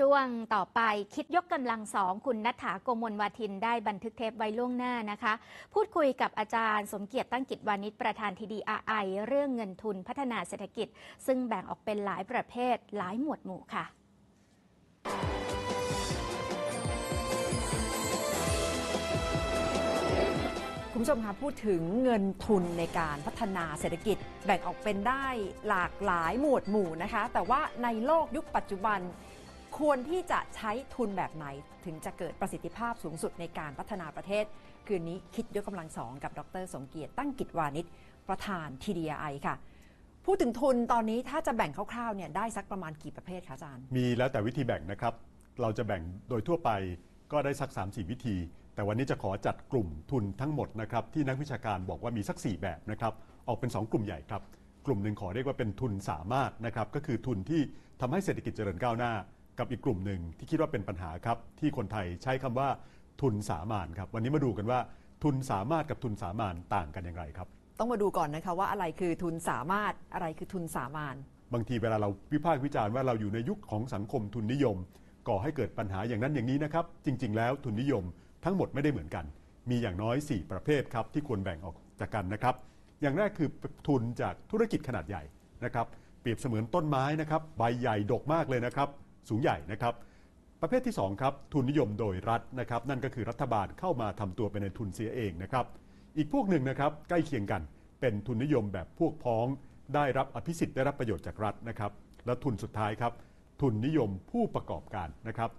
ช่วงต่อไปคิดยกกำลังสองคุณนัฐาโกมลวาทินได้บันทึกเทปไว้ล่วงหน้านะคะ พูดคุยกับอาจารย์สมเกียรติตั้งกิจวานิชประธานทีดีอาไอเรื่องเงินทุนพัฒนาเศรษฐกิจ ซึ่งแบ่งออกเป็นหลายประเภทหลายหมวดหมู่ค่ะคุณผู้ชมคะพูดถึงเงินทุนในการพัฒนาเศรษฐกิจ แบ่งออกเป็นได้หลากหลายหมวดหมู่นะคะ แต่ว่าในโลกยุคปัจจุบัน ควรที่จะใช้ทุนแบบไหน ถึงจะเกิดประสิทธิภาพสูงสุดในการพัฒนาประเทศ คืนนี้คิดยกกำลังสองกับดร สมเกียรติตั้งกิจวานิชประธาน TDI ค่ะพูดถึงทุนตอนนี้ถ้าจะแบ่งคร่าวๆเนี่ยได้สักประมาณกี่ประเภทคะอาจารย์ มีแล้วแต่วิธีแบ่งนะครับ เราจะแบ่งโดยทั่วไปก็ได้สัก 3 4 วิธี แต่วันนี้จะขอจัดกลุ่มทุนทั้งหมดนะครับที่นักวิชาการบอกว่ามีสัก 4 แบบนะครับออกเป็น 2 กลุ่มใหญ่ครับ กลุ่มหนึ่งขอเรียกว่าเป็นทุนสามารถนะครับก็คือทุนที่ทำให้เศรษฐกิจเจริญก้าวหน้า กับอีกกลุ่มหนึ่งที่คิดว่าเป็นปัญหาครับ ที่คนไทยใช้คำว่าทุนสามานครับ วันนี้มาดูกันว่าทุนสามารถกับทุนสามานต่างกันอย่างไรครับ ต้องมาดูก่อนนะคะว่าอะไรคือทุนสามารถอะไรคือทุนสามานบางทีเวลาเราวิพากษ์วิจารณ์ว่าเราอยู่ในยุคของสังคมทุนนิยม ก่อให้เกิดปัญหาอย่างนั้นอย่างนี้นะครับ จริง ๆ แล้วทุนนิยมทั้งหมดไม่ได้เหมือนกัน มีอย่างน้อย 4 ประเภทครับที่ควรแบ่งออกจากกันนะครับ อย่างแรกคือทุนจากธุรกิจขนาดใหญ่นะครับ เปรียบเสมือนต้นไม้นะครับ ใบใหญ่ดกมากเลยนะครับ สูงใหญ่นะครับ ประเภทที่2ครับทุนนิยมโดยรัฐนะครับนั่นก็คือรัฐบาลเข้ามาทำตัวเป็นในทุนเสียเองนะครับ อีกพวกหนึ่งนะครับใกล้เคียงกันเป็นทุนนิยมแบบพวกพ้อง ได้รับอภิสิทธิ์ได้รับประโยชน์จากรัฐนะครับและทุนสุดท้ายครับทุนนิยมผู้ประกอบการนะครับ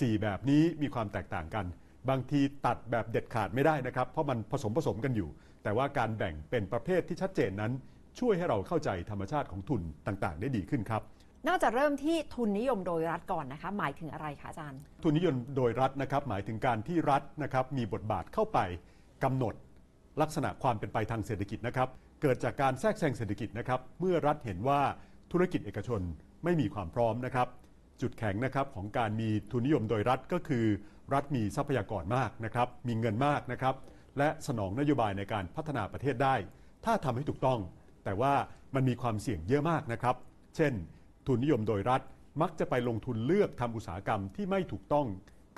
สี่แบบนี้มีความแตกต่างกัน บางทีตัดแบบเด็ดขาดไม่ได้นะครับ เพราะมันผสมผสมกันอยู่ แต่ว่าการแบ่งเป็นประเภทที่ชัดเจนนั้น ช่วยให้เราเข้าใจธรรมชาติของทุนต่างๆ ได้ดีขึ้นครับ น่าจะเริ่มที่ทุนนิยมโดยรัฐก่อนนะคะ หมายถึงอะไรคะอาจารย์ ทุนนิยมโดยรัฐนะครับ หมายถึงการที่รัฐนะครับมีบทบาทเข้าไปกำหนดลักษณะความเป็นไปทางเศรษฐกิจนะครับ เกิดจากการแทรกแซงเศรษฐกิจนะครับ เมื่อรัฐเห็นว่าธุรกิจเอกชนไม่มีความพร้อมนะครับ จุดแข็งนะครับของการมีทุนนิยมโดยรัฐก็คือ รัฐมีทรัพยากรมากนะครับ มีเงินมากนะครับ และสนองนโยบายในการพัฒนาประเทศได้ ถ้าทำให้ถูกต้อง แต่ว่ามันมีความเสี่ยงเยอะมากนะครับ เช่น ทุนนิยมโดยรัฐ มักจะไปลงทุนเลือกทำอุตสาหกรรมที่ไม่ถูกต้อง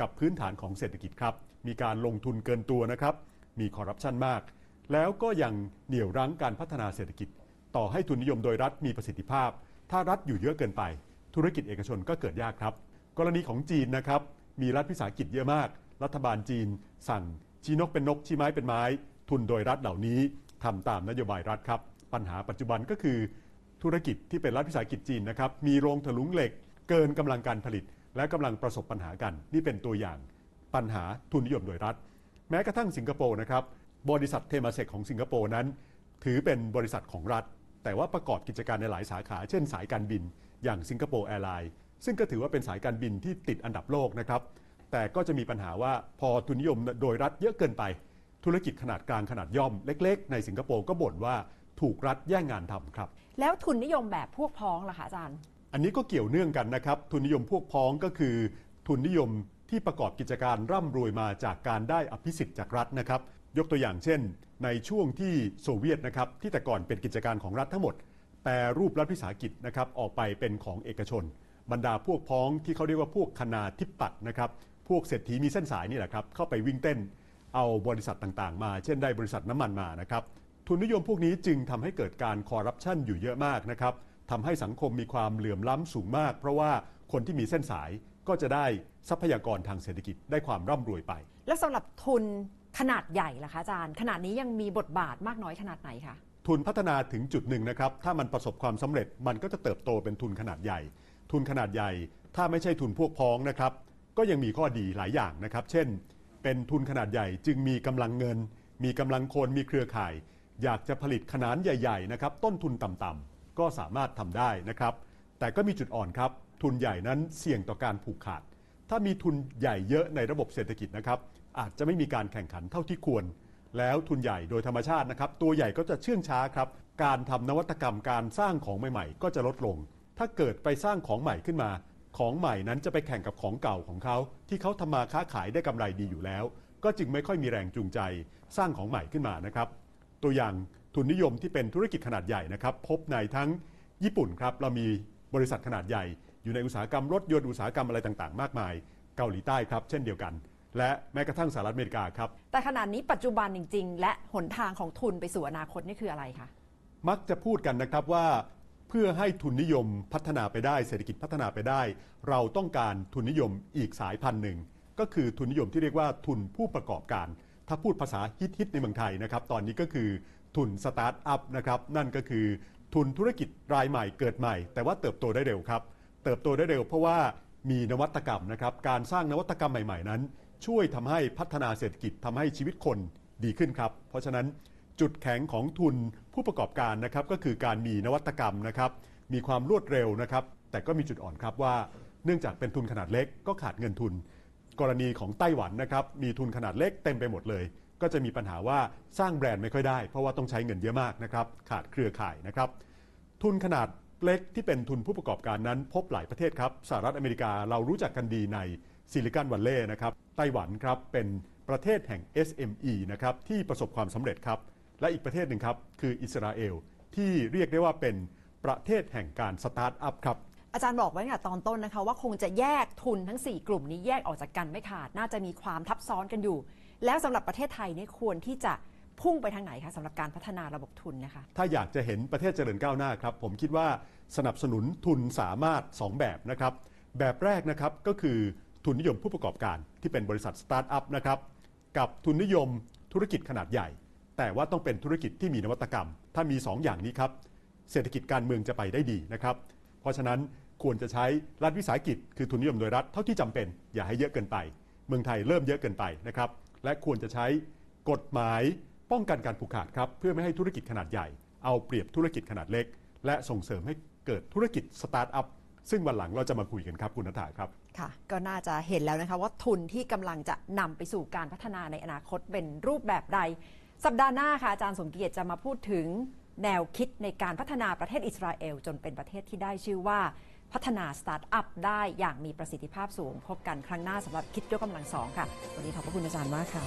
กับพื้นฐานของเศรษฐกิจครับ มีการลงทุนเกินตัวนะครับ มีคอร์รัปชันมาก แล้วก็ยังเหนี่ยวรั้งการพัฒนาเศรษฐกิจ ต่อให้ทุนนิยมโดยรัฐมีประสิทธิภาพ ถ้ารัฐอยู่เยอะเกินไป ธุรกิจเอกชนก็เกิดยากครับ กรณีของจีนนะครับ มีรัฐวิสาหกิจเยอะมาก รัฐบาลจีน สั่งชี้นกเป็นนกชี้ไม้เป็นไม้ ทุนโดยรัฐเหล่านี้ทำตามนโยบายรัฐครับ ปัญหาปัจจุบันก็คือ ธุรกิจที่เป็นรัฐวิสาหกิจจีนนะครับมีโรงถลุงเหล็กเกินกำลังการผลิต และกำลังประสบปัญหากัน นี่เป็นตัวอย่างปัญหาทุนนิยมโดยรัฐ แม้กระทั่งสิงคโปร์นะครับบริษัทเทมาเซกของสิงคโปร์นั้น ถือเป็นบริษัทของรัฐ แต่ว่าประกอบกิจการในหลายสาขา เช่นสายการบิน อย่างสิงคโปร์แอร์ไลน์ซึ่งก็ถือว่าเป็นสายการบินที่ติดอันดับโลกนะครับแต่ก็จะมีปัญหาว่าพอทุนนิยมโดยรัฐเยอะเกินไป ธุรกิจขนาดกลางขนาดย่อมเล็ก ๆ ในสิงคโปร์ก็บ่นว่าถูกรัฐแย่งงานทำครับ แล้วทุนนิยมแบบพวกพ้องล่ะคะอาจารย์ อันนี้ก็เกี่ยวเนื่องกันนะครับ ทุนนิยมพวกพ้องก็คือ ทุนนิยมที่ประกอบกิจการร่ำรวยมาจากการได้อภิสิทธิ์จากรัฐนะครับ ยกตัวอย่างเช่น ในช่วงที่โซเวียตนะครับที่แต่ก่อนเป็นกิจการของรัฐทั้งหมดแปรรูปรัฐวิสาหกิจนะครับออกไปเป็นของเอกชน บรรดาพวกพ้องที่เขาเรียกว่าพวกคณาธิปัตย์นะครับพวกเศรษฐีมีเส้นสายนี่แหละครับเข้าไปวิ่งเต้นเอาบริษัทต่างๆ มา เช่นได้บริษัทน้ำมันมานะครับ ทุนนิยมพวกนี้จึงทำให้เกิดการคอร์รัปชันอยู่เยอะมากนะครับทำให้สังคมมีความเหลื่อมล้ำสูงมาก เพราะว่าคนที่มีเส้นสายก็จะได้ทรัพยากรทางเศรษฐกิจได้ความร่ำรวยไป แล้วสำหรับทุนขนาดใหญ่ล่ะคะอาจารย์ ขนาดนี้ยังมีบทบาทมากน้อยขนาดไหนคะทุนพัฒนาถึงจุดหนึ่งนะครับ ถ้ามันประสบความสำเร็จมันก็จะเติบโตเป็นทุนขนาดใหญ่ ทุนขนาดใหญ่ ถ้าไม่ใช่ทุนพวกพ้องนะครับ ก็ยังมีข้อดีหลายอย่างนะครับ เช่น เป็นทุนขนาดใหญ่จึงมีกำลังเงิน มีกำลังคนมีเครือข่าย อยากจะผลิตขนาดใหญ่ๆนะครับต้นทุนต่ำๆก็สามารถทำได้นะครับ แต่ก็มีจุดอ่อนครับ ทุนใหญ่นั้นเสี่ยงต่อการผูกขาด ถ้ามีทุนใหญ่เยอะในระบบเศรษฐกิจนะครับ อาจจะไม่มีการแข่งขันเท่าที่ควร แล้วทุนใหญ่โดยธรรมชาตินะครับ ตัวใหญ่ก็จะเชื่องช้าครับ การทำนวัตกรรมการสร้างของใหม่ๆ ก็จะลดลง ถ้าเกิดไปสร้างของใหม่ขึ้นมาของใหม่นั้นจะไปแข่งกับของเก่าของเขา ที่เขาทำมาค้าขายได้กำไรดีอยู่แล้ว ก็จึงไม่ค่อยมีแรงจูงใจ สร้างของใหม่ขึ้นมานะครับ ตัวอย่างทุนนิยมที่เป็นธุรกิจขนาดใหญ่นะครับ พบในทั้งญี่ปุ่นครับ เรามีบริษัทขนาดใหญ่ อยู่ในอุตสาหกรรมรถยนต์อุตสาหกรรมอะไรต่างๆ มากมาย เกาหลีใต้ครับ เช่นเดียวกัน และแม้กระทั่งสหรัฐอเมริกาครับ แต่ขนาดนี้ปัจจุบันจริง ๆ และหนทางของทุนไปสู่อนาคตนี่คืออะไรคะมักจะพูดกันนะครับว่าเพื่อให้ทุนนิยมพัฒนาไปได้ เศรษฐกิจพัฒนาไปได้ เราต้องการทุนนิยมอีกสายพันธุ์หนึ่งก็คือทุนนิยมที่เรียกว่าทุนผู้ประกอบการ ถ้าพูดภาษาฮิตๆในเมืองไทยนะครับ ตอนนี้ก็คือทุนสตาร์ทอัพนะครับ นั่นก็คือทุนธุรกิจรายใหม่เกิดใหม่ แต่ว่าเติบโตได้เร็วครับ เติบโตได้เร็วเพราะว่ามีนวัตกรรมนะครับ การสร้างนวัตกรรมใหม่ ๆ นั้น ช่วยทำให้พัฒนาเศรษฐกิจทำให้ชีวิตคนดีขึ้นครับ เพราะฉะนั้นจุดแข็งของทุนผู้ประกอบการนะครับก็คือการมีนวัตกรรมนะครับ มีความรวดเร็วนะครับ แต่ก็มีจุดอ่อนครับว่า เนื่องจากเป็นทุนขนาดเล็กก็ขาดเงินทุน กรณีของไต้หวันนะครับมีทุนขนาดเล็กเต็มไปหมดเลย ก็จะมีปัญหาว่าสร้างแบรนด์ไม่ค่อยได้ เพราะว่าต้องใช้เงินเยอะมากนะครับขาดเครือข่ายนะครับทุนขนาดเล็กที่เป็นทุนผู้ประกอบการนั้น พบหลายประเทศครับสหรัฐอเมริกาเรารู้จักกันดีในซิลิคอนวัลเลย์นะครับไต้หวันครับเป็นประเทศแห่ง SME นะครับที่ประสบความสำเร็จครับและอีกประเทศหนึ่งครับคืออิสราเอลที่เรียกได้ว่าเป็นประเทศแห่งการสตาร์ทอัพครับ อาจารย์บอกไว้ตั้งแต่ตอนต้นนะคะ ว่าคงจะแยกทุนทั้ง 4 กลุ่มนี้แยกออกจากกันไม่ขาด น่าจะมีความทับซ้อนกันอยู่ แล้วสำหรับประเทศไทยเนี่ยควรที่จะพุ่งไปทางไหนคะสำหรับการพัฒนาระบบทุนนะคะ ถ้าอยากจะเห็นประเทศเจริญก้าวหน้าครับ ผมคิดว่าสนับสนุนทุนสามารถ 2 แบบนะครับ แบบแรกนะครับก็คือทุนนิยมผู้ประกอบการที่เป็นบริษัทสตาร์ทอัพนะครับกับทุนนิยมธุรกิจขนาดใหญ่ แต่ว่าต้องเป็นธุรกิจที่มีนวัตกรรม ถ้ามี 2 อย่างนี้ครับเศรษฐกิจการเมืองจะไปได้ดีนะครับ เพราะฉะนั้น ควรจะใช้รัฐวิสาหกิจคือทุนนิยมโดยรัฐเท่าที่จำเป็น อย่าให้เยอะเกินไป เมืองไทยเริ่มเยอะเกินไปนะครับและควรจะใช้กฎหมายป้องกันการผูกขาดครับเพื่อไม่ให้ธุรกิจขนาดใหญ่ เอาเปรียบธุรกิจขนาดเล็ก และส่งเสริมให้เกิดธุรกิจสตาร์ทอัพซึ่งวันหลังเราจะมาคุยกันครับคุณนัฐาครับค่ะก็น่าจะเห็นแล้วนะคะว่าทุนที่กำลังจะนำไปสู่การพัฒนาในอนาคตเป็นรูปแบบใด สัปดาห์หน้าค่ะอาจารย์สมเกียรติจะมาพูดถึงแนวคิดในการพัฒนาประเทศอิสราเอล จนเป็นประเทศที่ได้ชื่อว่า พัฒนาสตาร์ทอัพได้อย่างมีประสิทธิภาพสูง พบกันครั้งหน้าสำหรับคิดยกกำลังสองค่ะ วันนี้ขอบพระคุณอาจารย์มากค่ะ